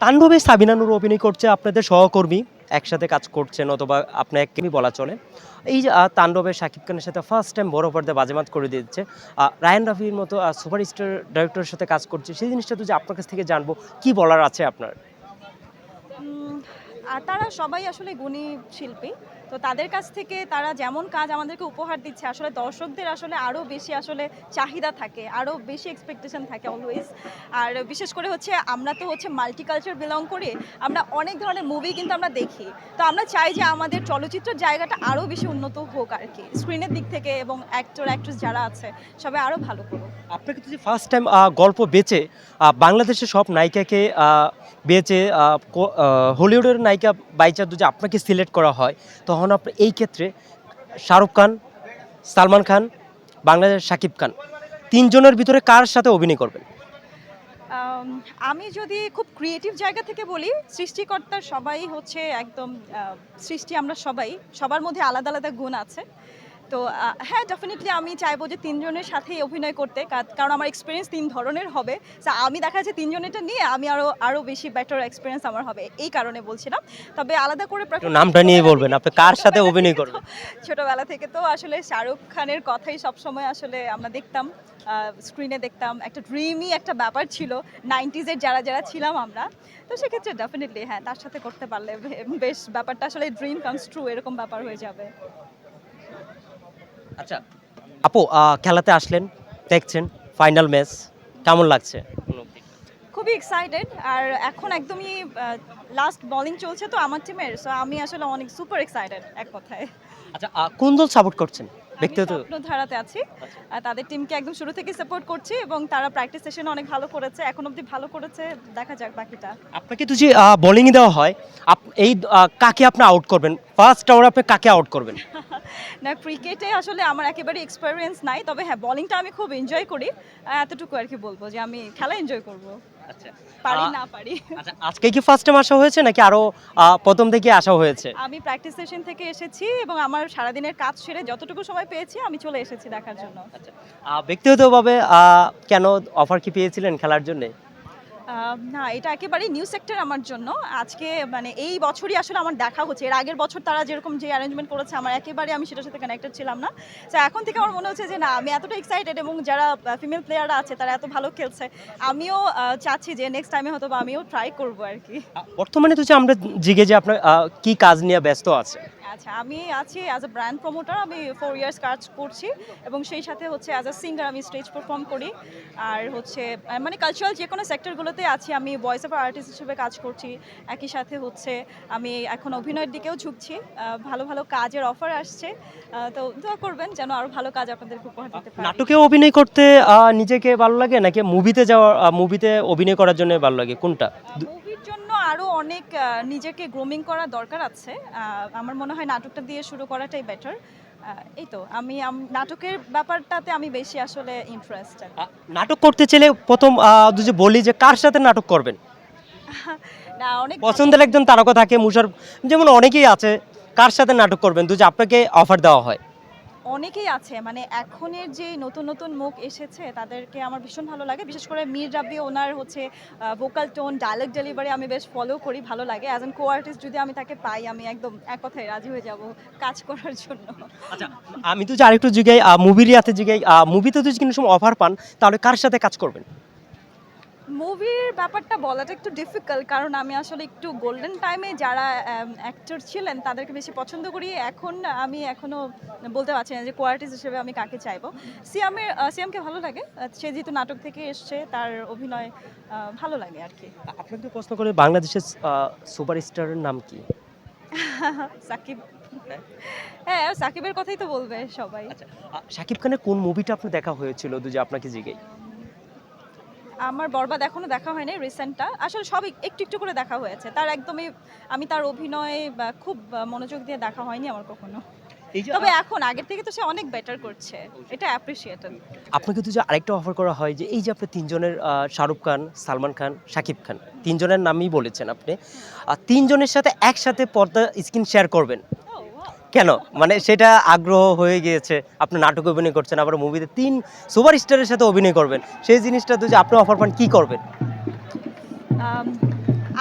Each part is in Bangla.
তাণ্ডবে সাবিনানুর অভিনয় করছে আপনাদের সহকর্মী, একসাথে কাজ করছেন অথবা আপনি একদমই বলা চলে। এই যে তাণ্ডবে শাকিব খানের সাথে ফার্স্ট টাইম বড় পর্দায় বাজেমাত করে দিচ্ছে রায়ন রাফির মতো সুপারস্টার ডাইরেক্টরের সাথে কাজ করছে। সেই জিনিসটা তো যে আপনার কাছ থেকে জানব, কি বলার আছে আপনার? তারা সবাই আসলে গুণী শিল্পী। তো তাদের কাছ থেকে তারা যেমন কাজ আমাদেরকে উপহার দিচ্ছে, আসলে দর্শকদের আসলে আরও বেশি আসলে চাহিদা থাকে আরও বেশি এক্সপেকটেশন থাকে অলওয়েজ আর বিশেষ করে হচ্ছে আমরা তো হচ্ছে মাল্টিকালচার বিলং করি আমরা অনেক ধরনের মুভি কিন্তু আমরা দেখি। তো আমরা চাই যে আমাদের চলচ্চিত্রের জায়গাটা আরও বেশি উন্নত হোক আর কি। স্ক্রিনের দিক থেকে এবং অ্যাক্টর অ্যাক্ট্রেস যারা আছে, সবাই আরও ভালো করুক। আপনাকে যে ফার্স্ট টাইম গল্প বেচে বাংলাদেশের সব নায়িকাকে বেচে হলিউডের নায়িকা বাইচার যদি আপনাকে সিলেক্ট করা হয়, তখন আপনি এই ক্ষেত্রে শাহরুখ খান, সালমান খান, বাংলাদেশের শাকিব খান। তিনজনের ভিতরে কার সাথে অভিনয় করবেন? আমি যদি খুব ক্রিয়েটিভ জায়গা থেকে বলি সৃষ্টিকর্তার সবাই হচ্ছে একদম সৃষ্টি আমরা সবাই, সবার মধ্যে আলাদা আলাদা গুণ আছে। তো হ্যাঁ ডেফিনেটলি আমি চাইব যে তিনজনের সাথেই অভিনয় করতে কারণ আমার এক্সপিরিয়েন্স তিন ধরনের হবে। আমি দেখা যাচ্ছে তিনজনেরটা নিয়ে আমি আরও আরও বেশি বেটার এক্সপিরিয়েন্স আমার হবে এই কারণে বলছিলাম। তবে আলাদা করে নামটা নিয়ে বলবেন আপনি কার সাথে অভিনয় করবেন? ছোটবেলা থেকে তো আসলে শাহরুখ খানের কথাই সবসময় আসলে আমরা দেখতাম স্ক্রিনে দেখতাম। একটা ড্রিমই একটা ব্যাপার ছিল নাইনটিজের যারা যারা ছিলাম আমরা। তো সেক্ষেত্রে ডেফিনেটলি হ্যাঁ তার সাথে করতে পারলে বেশ ব্যাপারটা আসলে ড্রিম কামস ট্রু এরকম ব্যাপার হয়ে যাবে। আচ্ছা আপু খেলাতে আসলেন দেখছেন ফাইনাল ম্যাচ কেমন লাগছে? খুবই এক্সাইটেড আর এখন একদমই লাস্ট বোলিং চলছে তো আমার টিমের সো আমি আসলে অনেক সুপার এক্সাইটেড এক কথায়। আচ্ছা কোন দল সাপোর্ট করছেন? ব্যক্তিগত ধারাতে আছি তাদের টিমকে একদম শুরু থেকে সাপোর্ট করছি এবং তারা প্র্যাকটিস সেশনে অনেক ভালো করেছে এখন অবধি ভালো করেছে দেখা যাক বাকিটা। আপনাকে তো যে বোলিং দেওয়া হয় এই কাকে আপনি আউট করবেন? ফার্স্ট আওয়ার আপনি কাকে আউট করবেন? না ক্রিকেটে আসলে আমার একেবারে এক্সপিরিয়েন্স নাই তবে হ্যাঁ বলিংটা আমি খুব এনজয় করি। এতটুকু আর কি বলব যে আমি খেলা এনজয় করব। আচ্ছা। পারি না পারি। আচ্ছা আজকে কি ফার্স্ট টাইম আসা হয়েছে নাকি আরও প্রথম থেকে আসা হয়েছে? আমি প্র্যাকটিস সেশন থেকে এসেছি এবং আমার সারাদিনের কাজ সেরে যতটুকু সময় পেয়েছি আমি চলে এসেছি দেখার জন্য। আচ্ছা। ব্যক্তিগতভাবে কেন অফার কি পেয়েছিলেন খেলার জন্য? না, এটা একেবারেই নিউ সেক্টর আমার জন্য। আজকে মানে এই বছরই আসলে আমার দেখা হচ্ছে। এর আগের বছর তারা যেরকম যে অ্যারেঞ্জমেন্ট করেছে, আমার একেবারে আমি সেটার সাথে কানেক্টেড ছিলাম না। তো এখন থেকে আমার মনে হচ্ছে যে, না, আমি এতটা এক্সাইটেড এবং যারা ফিমেল প্লেয়াররা আছে, তারা এত ভালো খেলছে, আমিও চাচ্ছি যে নেক্সট টাইমে হয়তো বা আমিও ট্রাই করব আর কি। বর্তমানে তো যে আমরা জিগে যে আপনার কি কাজ নিয়ে ব্যস্ত আছে আচ্ছা আমি আছি অ্যাজ এ ব্র্যান্ড প্রমোটার আমি ফোর ইয়ার্স কাজ করছি এবং সেই সাথে হচ্ছে অ্যাজ এ সিঙ্গার আমি স্টেজ পারফর্ম করি। আর হচ্ছে মানে কালচারাল যে কোনো সেক্টরগুলোতে আছি আমি ভয়েস অফ আর্টিস্ট হিসেবে কাজ করছি। একই সাথে হচ্ছে আমি এখন অভিনয়ের দিকেও ঝুঁকছি ভালো ভালো কাজের অফার আসছে। তো দোয়া করবেন যেন আরও ভালো কাজ আপনাদেরকে উপহার দিতে পারি। নাটকে অভিনয় করতে নিজেকে ভালো লাগে নাকি মুভিতে যাওয়া মুভিতে অভিনয় করার জন্য ভালো লাগে? কোনটা? আরও অনেক নিজেকে গ্রোমিং করা দরকার আছে। আমার মনে হয় নাটকটা দিয়ে শুরু করাটাই বেটার এই তো আমি নাটকের ব্যাপারটাতে আমি বেশি আসলে ইন্টারেস্টেড আহ, নাটক করতে চাইলে প্রথম যদি বলি যে কার সাথে নাটক করবেন? না অনেক পছন্দের একজন তারকা থাকে মুশার যেমন অনেকেই আছে কার সাথে নাটক করবেন? যদি আপনাকে অফার দেওয়া হয়। অনেকেই আছে মানে এখনের যে নতুন নতুন মুখ এসেছে, তাদেরকে আমার ভীষণ ভালো লাগে। বিশেষ করে মীর রাব্বি, ওনার হচ্ছে ভোকাল টোন ডায়লগ ডেলিভারি আমি বেশ ফলো করি, ভালো লাগে। অ্যাজ এন কো আর্টিস্ট যদি আমি তাকে পাই, আমি একদম এক কথায় রাজি হয়ে যাব কাজ করার জন্য। আচ্ছা আমি তো যে আরেকটু জিগাই মুভির ইয়াতে জিগাই মুভিতে তো কিন্তু সময় অফার পান, তাহলে কার সাথে কাজ করবেন? মুভির ব্যাপারটা বলাটা একটু ডিফিকাল্ট কারণ আমি আসলে একটু গোল্ডেন টাইমে যারা অ্যাক্টর ছিলেন তাদেরকে বেশি পছন্দ করি। এখন আমি এখনও বলতে পারছি না যে কোয়ার্টিস হিসেবে আমি কাকে চাইব। সিয়ামের সিয়ামকে ভালো লাগে। সে যেহেতু নাটক থেকে এসছে তার অভিনয় ভালো লাগে আর কি। আপনাকে প্রশ্ন করে বাংলাদেশের সুপারস্টারের নাম কি? সাকিব। হ্যাঁ সাকিবের কথাই তো বলবে সবাই। সাকিব আহ, খানের কোন মুভিটা আপনার দেখা হয়েছিল যদি আপনাকে জিগাই আমার বরবাদ এখনও দেখা হয়নি রিসেন্টটা। আসলে সব এক- একটু একটু করে দেখা হয়েছে। তার একদমই আমি তার অভিনয় খুব মনোযোগ দিয়ে দেখা হয়নি আমার কখনো। তবে এখন আগের থেকে তো সে অনেক বেটার করছে। এটা অ্যাপ্রিসিয়েটেড আপনাকে তো যে আরেকটা অফার করা হয় যে এই যে আপনি তিনজনের শাহরুখ খান সালমান খান শাকিব খান তিনজনের নামই বলেছেন আপনি। আর তিনজনের সাথে একসাথে পর্দা স্ক্রিন শেয়ার করবেন। কেন? মানে সেটা আগ্রহ হয়ে গিয়েছে। আপনি নাটকে অভিনয় করছেন আবার মুভিতে তিন সুপার স্টারের সাথে অভিনয় করবেন। সেই জিনিসটা তো যে আপনি অফার পান কি করবেন?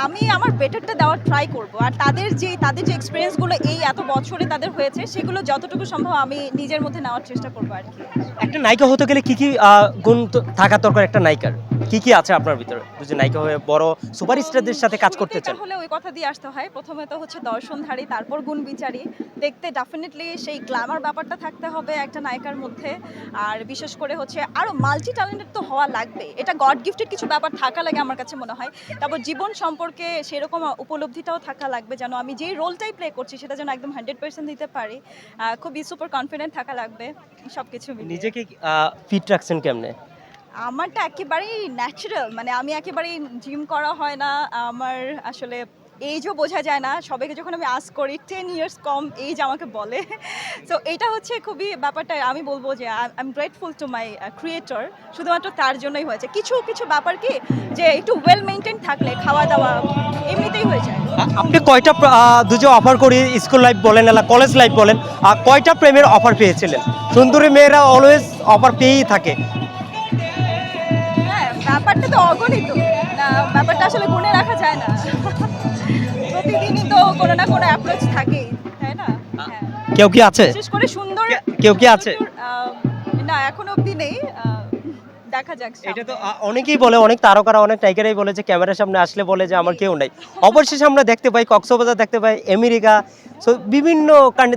আমি আমার বেটারটা দেওয়ার ট্রাই করব। আর তাদের যে তাদের যে এক্সপিরিয়েন্সগুলো এই এত বছরে তাদের হয়েছে সেগুলো যতটুকু সম্ভব আমি নিজের মধ্যে নেওয়ার চেষ্টা করব আর কি। একটা নায়িকা হতে গেলে কি কি গুণ থাকা দরকার একটা নায়িকার? কি কি আছে আপনার ভিতরে? যদি নায়িকা হয়ে বড় সুপারস্টারদের সাথে কাজ করতে চান। হলে ওই কথা দিয়ে আসতে হয়। প্রথমে তো হচ্ছে দর্শনধারী তারপর গুণ বিচারী। দেখতে ডেফিনেটলি সেই গ্ল্যামার ব্যাপারটা থাকতে হবে একটা নায়িকার মধ্যে। আর বিশেষ করে হচ্ছে আরও মাল্টি ট্যালেন্টেড তো হওয়া লাগবে। এটা গড গিফটেড কিছু ব্যাপার থাকা লাগে আমার কাছে মনে হয়। তারপর জীবন সম্পর্কে সেরকম উপলব্ধিটাও থাকা লাগবে যেন আমি যেই রোলটাই প্লে করছি সেটা যেন একদম হান্ড্রেড পার্সেন্ট দিতে পারি। খুবই সুপার কনফিডেন্ট থাকা লাগবে। সব কিছু নিজেকে ফিট রাখছেন কেমনে? আমারটা একেবারেই ন্যাচারাল মানে আমি একেবারেই জিম করা হয় না, আমার আসলে এইজও বোঝা যায় না। সবাইকে যখন আমি আস করি টেন ইয়ার্স কম এইজ আমাকে বলে? সো এটা হচ্ছে খুবই ব্যাপারটা, আমি বলব যে I am grateful to my creator শুধুমাত্র তার জন্যই হয়েছে। কিছু কিছু ব্যাপার কি, যে একটু ওয়েল মেনটেন থাকলে খাওয়া দাওয়া এমনিতেই হয়ে যায়। আপনি কয়টা দুজো অফার করি স্কুল লাইফ বলেন না কলেজ লাইফ বলেন কয়টা প্রেমের অফার পেয়েছিলেন? সুন্দরী মেয়েরা অলওয়েজ অফার পেয়েই থাকে। ব্যাপারটা তো অগণিত। না ব্যাপারটা আসলে গুনে রাখা যায় না। প্রতিদিনই তো কোনো না কোনো অ্যাপ্রোচ থাকেই তাই না? হ্যাঁ। কেউ কি আছে? বিশেষ করে সুন্দর কেউ কি আছে? না এখন অবধি নেই দেখা যাক এটা তো অনেকেই বলে অনেক তারকারা অনেক বলে যে ক্যামেরার সামনে আসলে বলে যে আমার কেউ নাই। অবশেষে আমরা দেখতে পাই কক্সবাজার দেখতে পাই আমেরিকা সো বিভিন্ন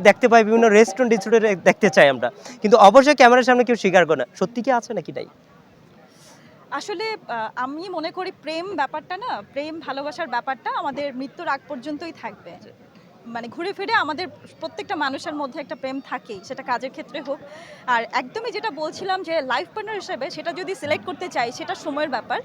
দেখতে পাই বিভিন্ন রেস্টুরেন্ট দেখতে চাই আমরা। কিন্তু অবশ্যই ক্যামেরার সামনে কেউ স্বীকার করে না। সত্যি কি আছে নাকি নাই? আসলে আমি মনে করি প্রেম ব্যাপারটা না প্রেম ভালোবাসার ব্যাপারটা আমাদের মৃত্যুর আগ পর্যন্তই থাকবে। মানে ঘুরে ফিরে আমাদের প্রত্যেকটা মানুষের মধ্যে একটা প্রেম থাকেই সেটা কাজের ক্ষেত্রে হোক। আর একদমই যেটা বলছিলাম যে লাইফ পার্টনার হিসেবে সেটা যদি সিলেক্ট করতে চাই সেটা সময়ের ব্যাপার।